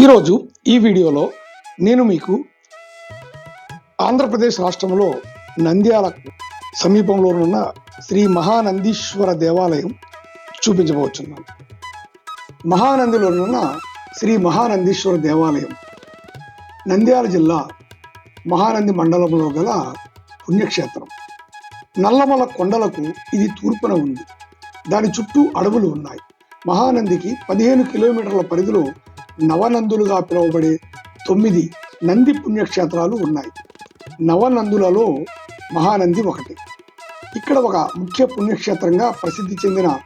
ఈరోజు ఈ వీడియోలో నేను మీకు ఆంధ్రప్రదేశ్ రాష్ట్రంలో నంద్యాల సమీపంలో ఉన్న శ్రీ మహానందీశ్వర దేవాలయం చూపించబోతున్నాను మహానందిలో ఉన్న శ్రీ మహానందీశ్వర దేవాలయం నంద్యాల జిల్లా మహానంది మండలంలో గల పుణ్యక్షేత్రం. నల్లమల కొండలకు ఇది తూర్పున ఉంది. దాని చుట్టూ అడవులు ఉన్నాయి. మహానందికి పదిహేను కిలోమీటర్ల పరిధిలో నవనందులుగా పిలువబడే తొమ్మిది నంది పుణ్యక్షేత్రాలు ఉన్నాయి. నవనందులలో మహానంది ఒకటి. ఇక్కడ ఒక ముఖ్య పుణ్యక్షేత్రంగా ప్రసిద్ధి చెందిన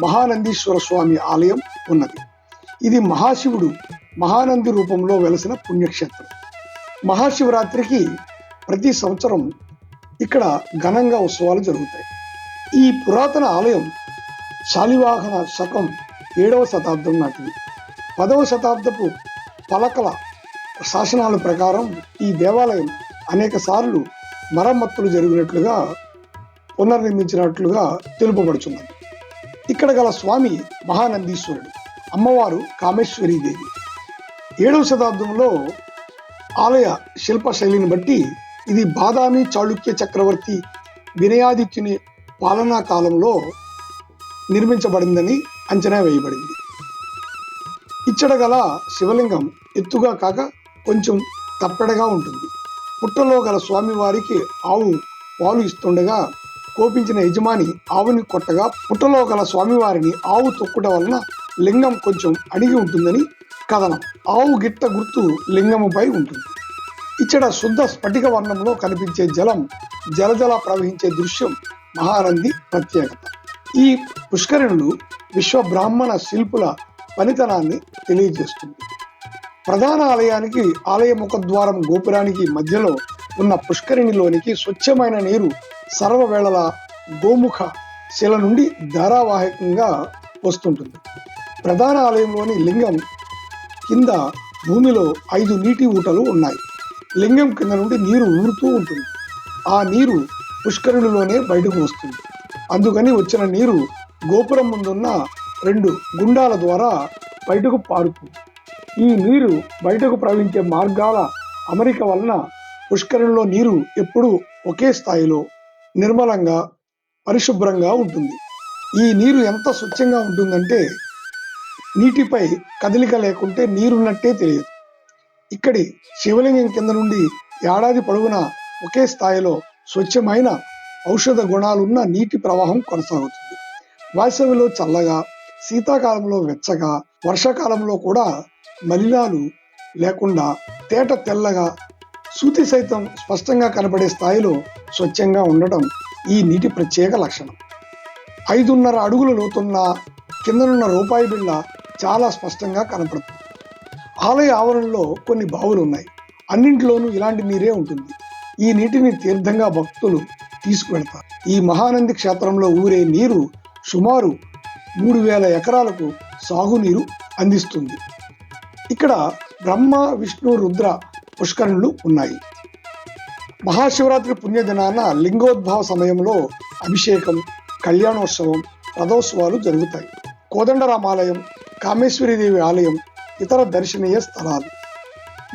మహానందీశ్వర స్వామి ఆలయం ఉన్నది. ఇది మహాశివుడు మహానంది రూపంలో వెలసిన పుణ్యక్షేత్రం. మహాశివరాత్రికి ప్రతి సంవత్సరం ఇక్కడ ఘనంగా ఉత్సవాలు జరుగుతాయి. ఈ పురాతన ఆలయం శాలివాహన శకం ఏడవ శతాబ్దం నాటిది. పదవ శతాబ్దపు పలకల శాసనాల ప్రకారం ఈ దేవాలయం అనేక సార్లు మరమ్మతులు జరిగినట్లుగా పునర్నిర్మించినట్లుగా తెలుపబడుచున్నది. ఇక్కడ గల స్వామి మహానందీశ్వరుడు అమ్మవారు కామేశ్వరీదేవి ఏడవ శతాబ్దంలో ఆలయ శిల్ప శైలిని బట్టి ఇది బాదామి చాళుక్య చక్రవర్తి వినయాదిత్యుని పాలనా కాలంలో నిర్మించబడిందని అంచనా వేయబడింది. ఇచ్చట గల శివలింగం ఎత్తుగా కాక కొంచెం తప్పెడగా ఉంటుంది. పుట్టలో గల స్వామివారికి ఆవు పాలు ఇస్తుండగా కోపించిన యజమాని ఆవుని కొట్టగా పుట్టలో గల స్వామివారిని ఆవు తొక్కుట వలన లింగం కొంచెం అడిగి ఉంటుందని కథనం. ఆవు గిట్ట గుర్తు లింగముపై ఉంటుంది. ఇచ్చట శుద్ధ స్ఫటిక వర్ణంలో కనిపించే జలం జలజల ప్రవహించే దృశ్యం మహానంది ప్రత్యేకత. ఈ పుష్కరిణులు విశ్వ బ్రాహ్మణ శిల్పుల పనితనాన్ని తెలియజేస్తుంది. ప్రధాన ఆలయానికి ఆలయ ముఖద్వారం గోపురానికి మధ్యలో ఉన్న పుష్కరిణిలోనికి స్వచ్ఛమైన నీరు సర్వవేళల గోముఖ శిల నుండి ధారావాహికంగా వస్తుంటుంది. ప్రధాన ఆలయంలోని లింగం కింద భూమిలో ఐదు నీటి ఊటలు ఉన్నాయి. లింగం కింద నుండి నీరు ఊరుతూ ఉంటుంది. ఆ నీరు పుష్కరునిలోనే బయటకు వస్తుంది. అందుకని వచ్చిన నీరు గోపురం ముందున్న రెండు గుండాల ద్వారా బయటకు పారుతుంది ఈ నీరు బయటకు ప్రవహించే మార్గాల అమరిక వలన పుష్కరంలో నీరు ఎప్పుడూ ఒకే స్థాయిలో నిర్మలంగా పరిశుభ్రంగా ఉంటుంది. ఈ నీరు ఎంత స్వచ్ఛంగా ఉంటుందంటే నీటిపై కదలిక లేకుంటే నీరున్నట్టే తెలియదు. ఇక్కడి శివలింగం కింద నుండి ఏడాది పొడవునా ఒకే స్థాయిలో స్వచ్ఛమైన ఔషధ గుణాలున్న నీటి ప్రవాహం కొనసాగుతుంది. వాసవిలో చల్లగా శీతాకాలంలో వెచ్చగా వర్షాకాలంలో కూడా మలినాలు లేకుండా తేట తెల్లగా సూతి సైతం స్పష్టంగా కనబడే స్థాయిలో స్వచ్ఛంగా ఉండటం ఈ నీటి ప్రత్యేక లక్షణం. ఐదున్నర అడుగుల లోతున్న కిందనున్న రూపాయి బిళ్ళ చాలా స్పష్టంగా కనపడుతుంది. ఆలయ ఆవరణలో కొన్ని బావులు ఉన్నాయి. అన్నింటిలోనూ ఇలాంటి నీరే ఉంటుంది. ఈ నీటిని తీర్థంగా భక్తులు తీసుకువెళ్తారు. ఈ మహానంది క్షేత్రంలో ఊరే నీరు సుమారు మూడు వేల ఎకరాలకు సాగునీరు అందిస్తుంది. ఇక్కడ బ్రహ్మ విష్ణు రుద్ర పుష్కరణులు ఉన్నాయి. మహాశివరాత్రి పుణ్యదినాన లింగోద్భవ సమయంలో అభిషేకం కళ్యాణోత్సవం రథోత్సవాలు జరుగుతాయి. కోదండరామాలయం కామేశ్వరీదేవి ఆలయం ఇతర దర్శనీయ స్థలాలు.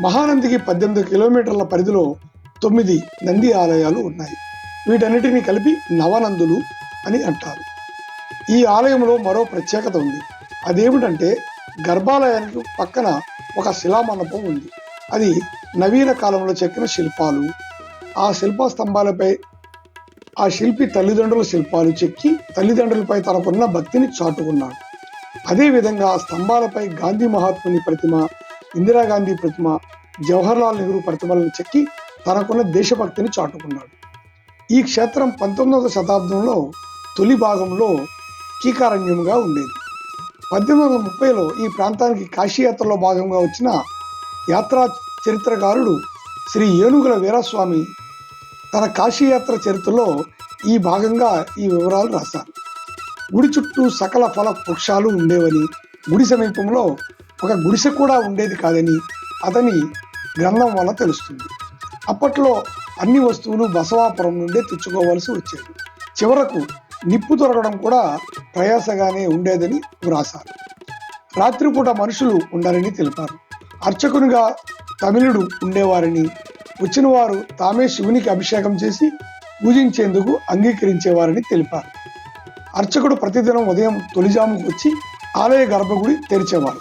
మహానందికి పద్దెనిమిది కిలోమీటర్ల పరిధిలో తొమ్మిది నంది ఆలయాలు ఉన్నాయి. వీటన్నిటిని కలిపి నవనందులు అని అంటారు. ఈ ఆలయంలో మరో ప్రత్యేకత ఉంది. అదేమిటంటే గర్భాలయానికి పక్కన ఒక శిలామండపం ఉంది. అది నవీన కాలంలో చెక్కిన శిల్పాలు. ఆ శిల్ప స్తంభాలపై ఆ శిల్పి తల్లిదండ్రుల శిల్పాలు చెక్కి తల్లిదండ్రులపై తనకున్న భక్తిని చాటుకున్నాడు. అదేవిధంగా ఆ స్తంభాలపై గాంధీ మహాత్ముని ప్రతిమ ఇందిరాగాంధీ ప్రతిమ జవహర్లాల్ నెహ్రూ ప్రతిమలను చెక్కి తనకున్న దేశభక్తిని చాటుకున్నాడు. ఈ క్షేత్రం పంతొమ్మిదవ శతాబ్దంలో తొలి భాగంలో కీకారణ్యంగా ఉండేది. పద్దెనిమిది వందల ముప్పైలో ఈ ప్రాంతానికి కాశీయాత్రలో భాగంగా వచ్చిన యాత్రా చరిత్రకారుడు శ్రీ ఏనుగుల వీరస్వామి తన కాశీయాత్ర చరిత్రలో ఈ భాగంగా ఈ వివరాలు రాశారు. గుడి చుట్టూ సకల ఫల వృక్షాలు ఉండేవని గుడి సమీపంలో ఒక గుడిసె కూడా ఉండేది కాదని అతని గ్రంథం వల్ల తెలుస్తుంది. అప్పట్లో అన్ని వస్తువులు బసవాపురం నుండే తెచ్చుకోవాల్సి వచ్చేది. చివరకు నిప్పు దొరకడం కూడా ప్రయాసగానే ఉండేదని వ్రాసారు రాత్రిపూట మనుషులు ఉండాలని తెలిపారు. అర్చకునిగా తమిళుడు ఉండేవారని వచ్చిన వారు తామే శివునికి అభిషేకం చేసి పూజించేందుకు అంగీకరించేవారని తెలిపారు. అర్చకుడు ప్రతిదినం ఉదయం తొలిజాముకు వచ్చి ఆలయ గర్భగుడి తెరిచేవారు.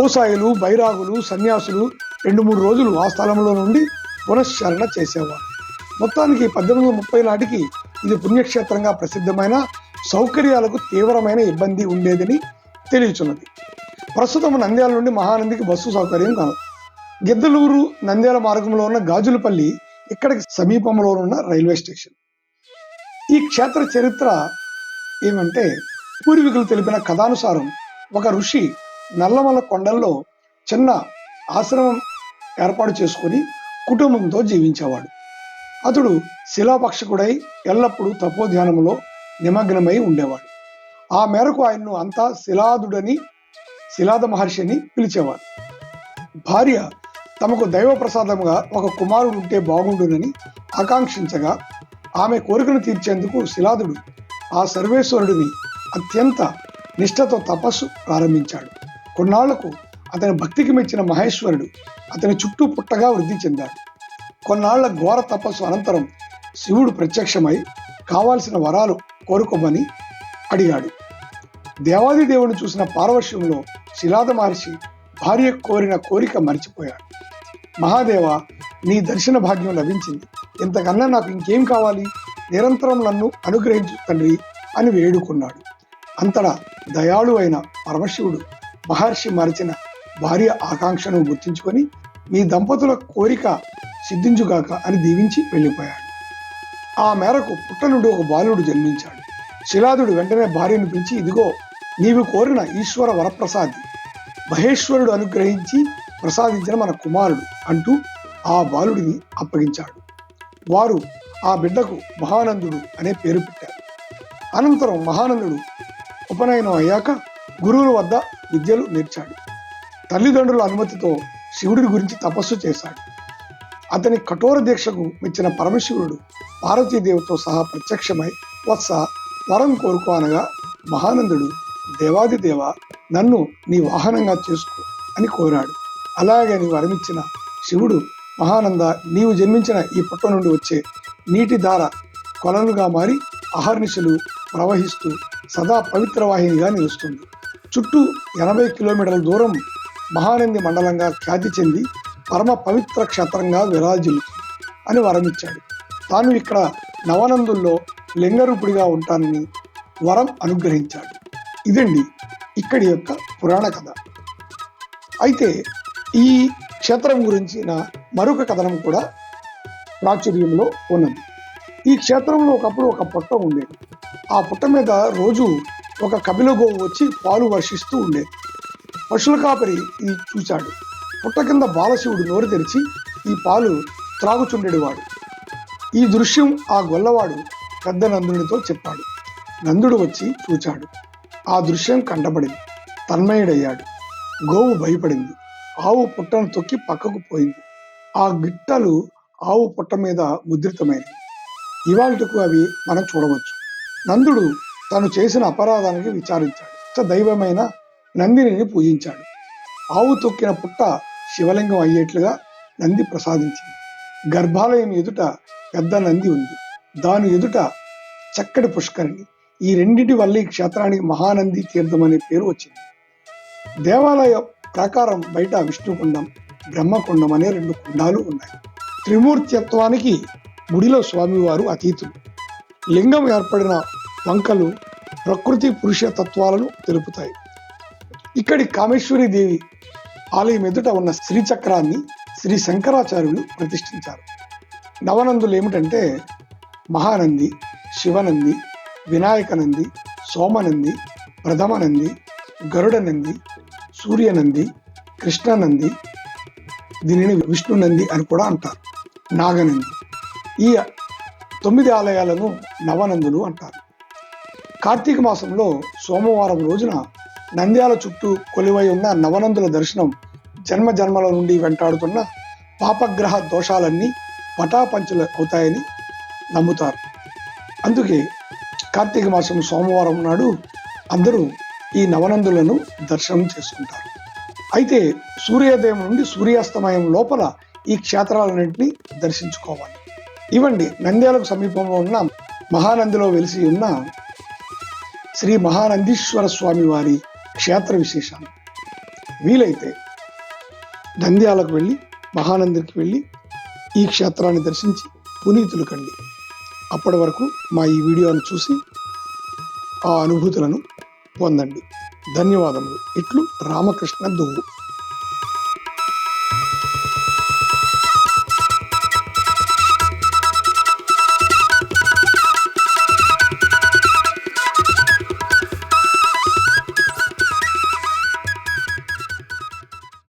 గోసాయిలు బైరాగులు సన్యాసులు రెండు మూడు రోజులు ఆ స్థలంలో నుండి పునశ్చరణ చేసేవారు. మొత్తానికి పద్దెనిమిది ముప్పై నాటికి ఇది పుణ్యక్షేత్రంగా ప్రసిద్ధమైన సౌకర్యాలకు తీవ్రమైన ఇబ్బంది ఉండేదని తెలియచున్నది. ప్రస్తుతం నంద్యాల నుండి మహానందికి బస్సు సౌకర్యం కాదు. గిద్దలూరు నంద్యాల మార్గంలో ఉన్న గాజులపల్లి ఇక్కడికి సమీపంలో ఉన్న రైల్వే స్టేషన్. ఈ క్షేత్ర చరిత్ర ఏమంటే పూర్వీకులు తెలిపిన కథానుసారం ఒక ఋషి నల్లమల కొండల్లో చిన్న ఆశ్రమం ఏర్పాటు చేసుకొని కుటుంబంతో జీవించేవాడు. అతడు శిలాపక్షకుడై ఎల్లప్పుడూ తపోధ్యానంలో నిమగ్నమై ఉండేవాడు. ఆ మేరకు ఆయన్ను అంతా శిలాదుడని శిలాద మహర్షిని పిలిచేవారు భార్య తమకు దైవ ప్రసాదంగా ఒక కుమారుడు ఉంటే బాగుండునని ఆకాంక్షించగా ఆమె కోరికను తీర్చేందుకు శిలాదుడు ఆ సర్వేశ్వరుడిని అత్యంత నిష్ఠతో తపస్సు ప్రారంభించాడు. కొన్నాళ్ళకు అతని భక్తికి మెచ్చిన మహేశ్వరుడు అతని చుట్టూ పుట్టగా వృద్ధి చెందాడు. కొన్నాళ్ళ ఘోర తపస్సు అనంతరం శివుడు ప్రత్యక్షమై కావాల్సిన వరాలు కోరుకోమని అడిగాడు. దేవాది దేవుని చూసిన పార్వశ్యంలో శిలాద మహర్షి భార్య కోరిన కోరిక మర్చిపోయాడు మహాదేవ నీ దర్శన భాగ్యం లభించింది. ఇంతకన్నా నాకు ఇంకేం కావాలి? నిరంతరం నన్ను అనుగ్రహించు తండ్రి అని వేడుకున్నాడు. అంతటా దయాళు అయిన పరమశివుడు మహర్షి మరచిన భార్య ఆకాంక్షను గుర్తించుకొని మీ దంపతుల కోరిక సిద్ధించుగాక అని దీవించి వెళ్ళిపోయాడు. ఆ మేరకు పుట్ట నుండి ఒక బాలుడు జన్మించాడు. శిలాదుడు వెంటనే భార్యను పిలిచి ఇదిగో నీవు కోరిన ఈశ్వర వరప్రసాది. మహేశ్వరుడు అనుగ్రహించి ప్రసాదించిన మన కుమారుడు అంటూ ఆ బాలుడిని అప్పగించాడు. వారు ఆ బిడ్డకు మహానందుడు అనే పేరు పెట్టారు. అనంతరం మహానందుడు ఉపనయనం అయ్యాక గురువుల వద్ద విద్యలు నేర్చాడు. తల్లిదండ్రుల అనుమతితో శివుడి గురించి తపస్సు చేశాడు. అతని కఠోర దీక్షకు మెచ్చిన పరమశివుడు పార్వతీదేవితో సహా ప్రత్యక్షమై వత్స వరం కోరుకో అనగా మహానందుడు దేవాదిదేవ నన్ను నీ వాహనంగా చేసుకో అని కోరాడు. అలాగే నీ వరమిచ్చిన శివుడు మహానంద నీవు జన్మించిన ఈ పుట్ట నుండి వచ్చే నీటి ధార కొలనుగా మారి అహర్నిశలు ప్రవహిస్తూ సదా పవిత్ర వాహినిగా నిలుస్తుంది. చుట్టూ ఎనభై కిలోమీటర్ల దూరం మహానంది మండలంగా ఖ్యాతి చెంది పరమ పవిత్ర క్షేత్రంగా విరాజిల్లుతుంది అని వరమిచ్చాడు. తాను ఇక్కడ నవనందుల్లో లింగరూపుడిగా ఉంటానని వరం అనుగ్రహించాడు. ఇదండి ఇక్కడి యొక్క పురాణ కథ. అయితే ఈ క్షేత్రం గురించిన మరొక కథనం కూడా ప్రాచుర్యంలో ఉన్నది. ఈ క్షేత్రంలో ఒకప్పుడు ఒక పుట్ట ఉండేది. ఆ పుట్ట మీద రోజు ఒక కపిల గోవు వచ్చి పాలు వర్షిస్తూ ఉండేది. పశువుల కాపరి ఇది చూశాడు. పుట్ట కింద బాలశివుడు నోరు తెరిచి ఈ పాలు త్రాగుచుండేవాడు ఈ దృశ్యం ఆ గొల్లవాడు పెద్ద నందునితో చెప్పాడు. నందుడు వచ్చి చూచాడు. ఆ దృశ్యం కంటపడింది. తన్మయుడయ్యాడు. గోవు భయపడింది. ఆవు పుట్టను తొక్కి పక్కకు పోయింది. ఆ గిట్టలు ఆవు పుట్ట మీద ముద్రితమైనవి. ఇవాళకు అవి మనం చూడవచ్చు. నందుడు తను చేసిన అపరాధానికి విచారించాడు. దైవమైన నందిని పూజించాడు. ఆవు తొక్కిన పుట్ట శివలింగం అయ్యేట్లుగా నంది ప్రసాదించింది. గర్భాలయం ఎదుట పెద్ద నంది ఉంది. దాని ఎదుట చక్కటి పుష్కరిణి. ఈ రెండింటి వల్ల ఈ క్షేత్రానికి మహానంది తీర్థం అనే పేరు వచ్చింది. దేవాలయ ప్రాకారం బయట విష్ణుకుండం బ్రహ్మకుండం అనే రెండు కుండాలు ఉన్నాయి. త్రిమూర్తిత్వానికి గుడిలో స్వామివారు అతీతులు. లింగం ఏర్పడిన వంకలు ప్రకృతి పురుష తత్వాలను తెలుపుతాయి. ఇక్కడి కామేశ్వరి దేవి ఆలయం ఎదుట ఉన్న శ్రీచక్రాన్ని శ్రీ శంకరాచార్యులు ప్రతిష్ఠించారు. నవనందులు ఏమిటంటే మహానంది శివనంది వినాయకనంది సోమనంది ప్రథమనంది గరుడనంది సూర్యనంది కృష్ణనంది దీనిని విష్ణునంది అని కూడా అంటారు. నాగనంది. ఈ తొమ్మిది ఆలయాలను నవనందులు అంటారు. కార్తీక మాసంలో సోమవారం రోజున నంద్యాల చుట్టూ కొలివై ఉన్న నవనందుల దర్శనం జన్మ జన్మల నుండి వెంటాడుతున్న పాపగ్రహ దోషాలన్నీ పటాపంచులు అవుతాయని నమ్ముతారు. అందుకే కార్తీక మాసం సోమవారం నాడు అందరూ ఈ నవనందులను దర్శనం చేసుకుంటారు. అయితే సూర్యోదయం నుండి సూర్యాస్తమయం లోపల ఈ క్షేత్రాలన్నింటినీ దర్శించుకోవాలి. ఇవ్వండి నంద్యాలకు సమీపంలో ఉన్న మహానందిలో వెలిసి ఉన్న శ్రీ మహానందీశ్వర స్వామి వారి క్షేత్ర విశేషాలు. వీలైతే నంద్యాలకు వెళ్ళి మహానందికి వెళ్ళి ఈ క్షేత్రాన్ని దర్శించి పునీతులు కండి. అప్పటి వరకు మా ఈ వీడియోను చూసి ఆ అనుభూతులను పొందండి. ధన్యవాదములు. ఇట్లు రామకృష్ణ దువ్వు.